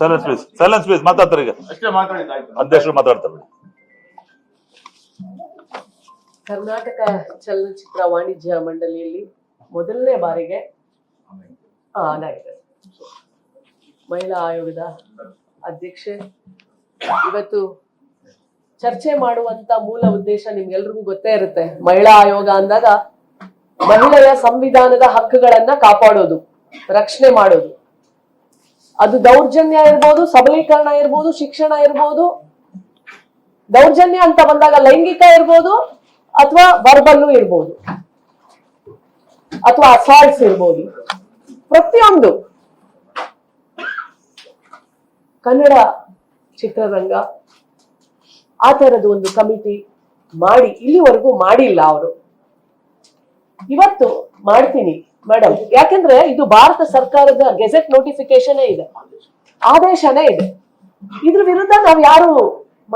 Silence please silence please ಮಾತಾಡ್ತಾರೆ ಈಗ. ಅಧ್ಯಕ್ಷರು ಮಾತಾಡ್ತಾರೆ ಕರ್ನಾಟಕ ಚಲನಚಿತ್ರ ವಾಣಿಜ್ಯ ಮಂಡಳಿಯಲ್ಲಿ ಮೊದಲನೇ ಬಾರಿಗೆ ಮಹಿಳಾ ಆಯೋಗದ ಅಧ್ಯಕ್ಷೆ. ಇವತ್ತು ಚರ್ಚೆ ಮಾಡುವಂತ ಮೂಲ ಉದ್ದೇಶ ನಿಮ್ಗೆಲ್ರಿಗೂ ಗೊತ್ತೇ ಇರುತ್ತೆ. ಮಹಿಳಾ ಆಯೋಗ ಅಂದಾಗ ಮಹಿಳೆಯ ಸಂವಿಧಾನದ ಹಕ್ಕುಗಳನ್ನ ಕಾಪಾಡೋದು ರಕ್ಷಣೆ ಮಾಡೋದು. ಅದು ದೌರ್ಜನ್ಯ ಇರ್ಬೋದು, ಸಬಲೀಕರಣ ಇರ್ಬೋದು, ಶಿಕ್ಷಣ ಇರ್ಬೋದು. ದೌರ್ಜನ್ಯ ಅಂತ ಬಂದಾಗ ಲೈಂಗಿಕ ಇರ್ಬೋದು ಅಥವಾ ವರ್ಬಲ್ಲು ಇರ್ಬೋದು. ಅಥವಾ ಅಸಾಲ್ಟ್ಸ್ ಇರ್ಬೋದು. ಪ್ರತಿಯೊಂದು. ಕನ್ನಡ ಚಿತ್ರರಂಗ, ಆ ತರದ ಒಂದು ಕಮಿಟಿ ಮಾಡಿ, ಇಲ್ಲಿವರೆಗೂ ಮಾಡಿಲ್ಲ ಅವರು. ಇವತ್ತು ಮಾಡ್ತೀನಿ. ಮೇಡಮ್, ಯಾಕಂದ್ರೆ ಇದು ಭಾರತ ಸರ್ಕಾರದ ಗೆಜೆಟ್ ನೋಟಿಫಿಕೇಶನ್ ಇದೆ. ಆದೇಶನೇ ಇದೆ. ಇದ್ರ ವಿರುದ್ಧ ನಾವ್ ಯಾರು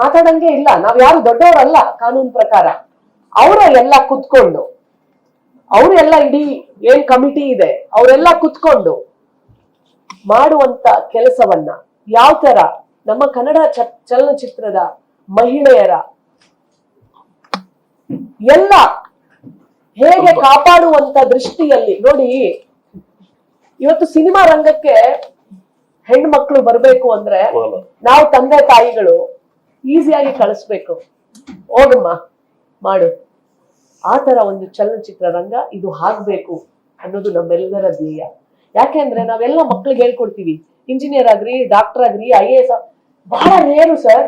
ಮಾತಾಡಂಗೆ ಇಲ್ಲ. ನಾವ್ ಯಾರು ದೊಡ್ಡವರಲ್ಲ ಕಾನೂನು ಪ್ರಕಾರ. ಅವರ ಎಲ್ಲ ಕುತ್ಕೊಂಡು ಅವರೆಲ್ಲ ಇಡೀ ಏನ್ ಕಮಿಟಿ ಇದೆ, ಅವರೆಲ್ಲ ಕುತ್ಕೊಂಡು ಮಾಡುವಂತ ಕೆಲಸವನ್ನ ಯಾವ ತರ ನಮ್ಮ ಕನ್ನಡ ಚಲನಚಿತ್ರದ ಮಹಿಳೆಯರ ಎಲ್ಲ ಹೇಗೆ ಕಾಪಾಡುವಂತ ದೃಷ್ಟಿಯಲ್ಲಿ ನೋಡಿ ಇವತ್ತು ಸಿನಿಮಾ ರಂಗಕ್ಕೆ ಹೆಣ್ಮಕ್ಳು ಬರ್ಬೇಕು ಅಂದ್ರೆ ನಾವು ತಂದೆ ತಾಯಿಗಳು ಈಸಿಯಾಗಿ ಕಳಿಸ್ಬೇಕು. ಹೋಗಮ್ಮ ಮಾಡು. ಆತರ ತರ ಒಂದು ಚಲನಚಿತ್ರ ರಂಗ ಇದು ಆಗ್ಬೇಕು ಅನ್ನೋದು ನಮ್ಮೆಲ್ಲರ ಧ್ಯೇಯ. ಯಾಕೆಂದ್ರೆ ನಾವೆಲ್ಲ ಮಕ್ಳಿಗೆ ಹೇಳ್ಕೊಡ್ತೀವಿ. ಇಂಜಿನಿಯರ್ ಆಗ್ರಿ ಡಾಕ್ಟರ್ ಆಗ್ರಿ ಐ ಎ ಎಸ್ ಬಹಳ ರೇರು ಸರ್.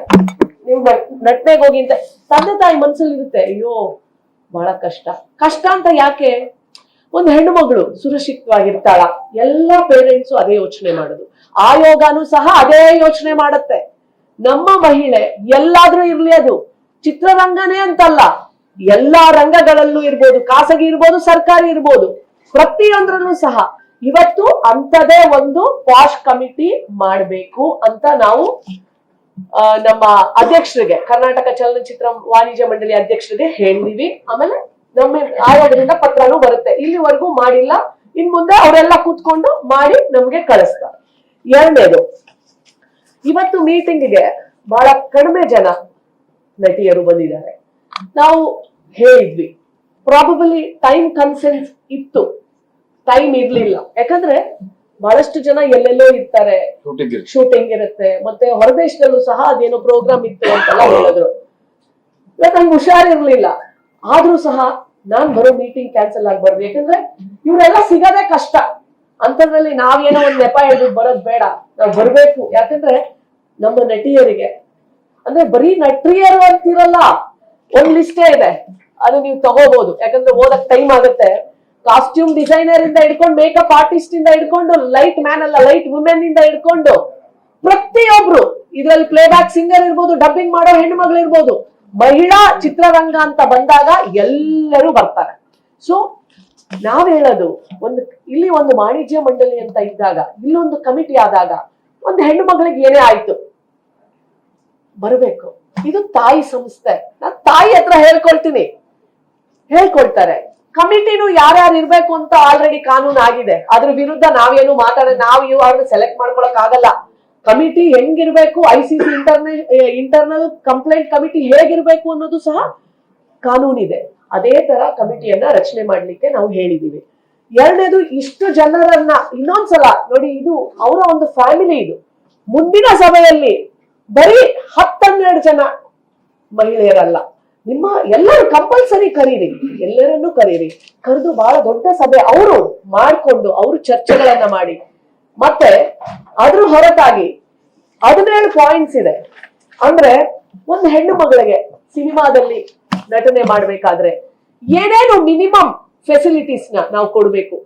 ನೀವು ನಟ್ನೆಗೆ ಹೋಗಿ ಅಂತ ತಂದೆ ತಾಯಿ ಮನ್ಸಲ್ಲಿ ಇರುತ್ತೆ ಅಯ್ಯೋ ಬಹಳ ಕಷ್ಟ. ಕಷ್ಟ ಅಂತ ಯಾಕೆ? ಒಂದು ಹೆಣ್ಣು ಮಗಳು ಸುರಕ್ಷಿತವಾಗಿರ್ತಾಳ. ಎಲ್ಲಾ ಪೇರೆಂಟ್ಸು ಅದೇ ಯೋಚನೆ ಮಾಡೋದು. ಆಯೋಗನೂ ಸಹ ಅದೇ ಯೋಚನೆ ಮಾಡುತ್ತೆ. ನಮ್ಮ ಮಹಿಳೆ ಎಲ್ಲಾದ್ರೂ ಇರ್ಲಿ ಅದು. ಚಿತ್ರರಂಗನೇ ಅಂತಲ್ಲ. ಎಲ್ಲಾ ರಂಗಗಳಲ್ಲೂ ಇರ್ಬೋದು. ಖಾಸಗಿ ಇರ್ಬೋದು, ಸರ್ಕಾರಿ ಇರ್ಬೋದು. ಪ್ರತಿಯೊಂದ್ರಲ್ಲೂ ಸಹ. ಇವತ್ತು ಅಂತದೇ ಒಂದು ಪಾಶ್ ಕಮಿಟಿ ಮಾಡ್ಬೇಕು ಅಂತ ನಾವು ನಮ್ಮ ಅಧ್ಯಕ್ಷರಿಗೆ, ಕರ್ನಾಟಕ ಚಲನಚಿತ್ರ ವಾಣಿಜ್ಯ ಮಂಡಳಿ ಅಧ್ಯಕ್ಷರಿಗೆ ಹೇಳಿದೀವಿ ಆಮೇಲೆ ನಮ್ಮ ಆಯೋಗದಿಂದ ಪತ್ರನೂ ಬರುತ್ತೆ. ಇಲ್ಲಿವರೆಗೂ ಮಾಡಿಲ್ಲ. ಇನ್ ಮುಂದೆ ಅವರೆಲ್ಲ ಕೂತ್ಕೊಂಡು ಮಾಡಿ ನಮ್ಗೆ ಕಳಿಸ್ತಾರೆ. ಎರಡನೇದು, ಇವತ್ತು ಮೀಟಿಂಗ್ಗೆ ಬಹಳ ಕಡಿಮೆ ಜನ ನಟಿಯರು ಬಂದಿದ್ದಾರೆ. ನಾವು ಹೇಳಿದ್ವಿ. ಪ್ರಾಬಬಲಿ ಟೈಮ್ ಕನ್ಸೆನ್ಸ್ ಇತ್ತು. ಟೈಮ್ ಇರ್ಲಿಲ್ಲ. ಯಾಕಂದ್ರೆ ಬಹಳಷ್ಟು ಜನ ಎಲ್ಲೆಲ್ಲೋ ಇರ್ತಾರೆ. ಶೂಟಿಂಗ್ ಇರುತ್ತೆ. ಮತ್ತೆ ಹೊರದೇಶದಲ್ಲೂ ಸಹ ಅದೇನೋ ಪ್ರೋಗ್ರಾಮ್ ಇತ್ತು ಅಂತ ಹೇಳಿದ್ರು. ಇವತ್ತು ನಂಗೆ ಹುಷಾರಿರ್ಲಿಲ್ಲ. ಆದ್ರೂ ಸಹ ನಾನ್ ಬರೋ ಮೀಟಿಂಗ್ ಕ್ಯಾನ್ಸಲ್ ಆಗ್ಬಾರ್ದು ಯಾಕಂದ್ರೆ ಇವರೆಲ್ಲ ಸಿಗೋದೇ ಕಷ್ಟ. ಅಂತದ್ರಲ್ಲಿ ನಾವೇನೋ ಒಂದ್ ನೆಪ ಹೇಳಿ ಬರೋದ್ ಬೇಡ. ನಾವ್ ಬರ್ಬೇಕು. ಯಾಕಂದ್ರೆ ನಮ್ಮ ನಟಿಯರಿಗೆ ಅಂದ್ರೆ ಬರೀ ನಟಿಯರು ಅಂತಿರಲ್ಲ ಒಂದ್ ಲಿಸ್ಟೇ ಇದೆ. ಅದು ನೀವು ತಗೋಬಹುದು ಯಾಕಂದ್ರೆ ಓದಕ್ ಟೈಮ್ ಆಗುತ್ತೆ. ಕಾಸ್ಟ್ಯೂಮ್ ಡಿಸೈನರ್ ಇಂದ ಹಿಡ್ಕೊಂಡು ಮೇಕಪ್ ಆರ್ಟಿಸ್ಟ್ ಇಂದ ಹಿಡ್ಕೊಂಡು ಲೈಟ್ ಮ್ಯಾನ್ ಅಲ್ಲ ಲೈಟ್ ವುಮೆನ್ ಇಂದ ಹಿಡ್ಕೊಂಡು, ಪ್ರತಿಯೊಬ್ರು ಇದ್ರಲ್ಲಿ ಪ್ಲೇ ಬ್ಯಾಕ್ ಸಿಂಗರ್ ಇರ್ಬೋದು ಡಬ್ಬಿಂಗ್ ಮಾಡೋ ಹೆಣ್ಣು ಮಹಿಳಾ ಚಿತ್ರರಂಗ ಅಂತ ಬಂದಾಗ ಎಲ್ಲರೂ ಬರ್ತಾರೆ. ಸೊ ನಾವ್ ಹೇಳೋದು, ಒಂದು, ಇಲ್ಲಿ ಒಂದು ವಾಣಿಜ್ಯ ಮಂಡಳಿ ಅಂತ ಇದ್ದಾಗ, ಇಲ್ಲೊಂದು ಕಮಿಟಿ ಆದಾಗ, ಒಂದು ಹೆಣ್ಣು ಮಗಳಿಗೆ ಏನೇ ಆಯ್ತು? ಬರಬೇಕು. ಇದು ತಾಯಿ ಸಂಸ್ಥೆ. ನಾನ್ ತಾಯಿ ಹತ್ರ ಹೇಳ್ಕೊಳ್ತೀನಿ. ಹೇಳ್ಕೊಳ್ತಾರೆ ಕಮಿಟಿನು ಯಾರ್ಯಾರು ಇರ್ಬೇಕು ಅಂತ ಆಲ್ರೆಡಿ ಕಾನೂನು ಆಗಿದೆ. ಅದ್ರ ವಿರುದ್ಧ ನಾವೇನು ಮಾತಾಡ, ನಾವು ಇವ್ರನ್ನ ಸೆಲೆಕ್ಟ್ ಮಾಡ್ಕೊಳಕ್ ಆಗಲ್ಲ ಕಮಿಟಿ ಹೆಂಗಿರ್ಬೇಕು I C C internal internal complaint committee ಹೇಗಿರ್ಬೇಕು ಅನ್ನೋದು ಸಹ ಕಾನೂನಿದೆ ಅದೇ ತರ ಕಮಿಟಿಯನ್ನ ರಚನೆ ಮಾಡ್ಲಿಕ್ಕೆ ನಾವು ಹೇಳಿದೀವಿ. ಎರಡನೇದು, ಇಷ್ಟು ಜನರನ್ನ ಇನ್ನೊಂದ್ಸಲ ನೋಡಿ, ಇದು ಅವರ ಒಂದು ಫ್ಯಾಮಿಲಿ ಇದು. ಮುಂದಿನ ಸಭೆಯಲ್ಲಿ ಬರೀ ಹತ್ತನ್ನೆರಡು ಜನ ಮಹಿಳೆಯರಲ್ಲ. ನಿಮ್ಮ ಎಲ್ಲರೂ ಕಂಪಲ್ಸರಿ ಕರೀರಿ, ಎಲ್ಲರನ್ನೂ ಕರೀರಿ. ಕರೆದು ಬಹಳ ದೊಡ್ಡ ಸಭೆ ಅವರು ಮಾಡ್ಕೊಂಡು ಅವರು ಚರ್ಚೆಗಳನ್ನ ಮಾಡಿ. ಮತ್ತೆ ಅದ್ರ ಹೊರತಾಗಿ ಹದಿನೇಳು ಪಾಯಿಂಟ್ಸ್ ಇದೆ. ಅಂದ್ರೆ ಒಂದು ಹೆಣ್ಣು ಮಗಳಿಗೆ ಸಿನಿಮಾದಲ್ಲಿ ನಟನೆ ಮಾಡ್ಬೇಕಾದ್ರೆ ಏನೇನು ಮಿನಿಮಮ್ ಫೆಸಿಲಿಟೀಸ್ನ ನಾವು ಕೊಡ್ಬೇಕು?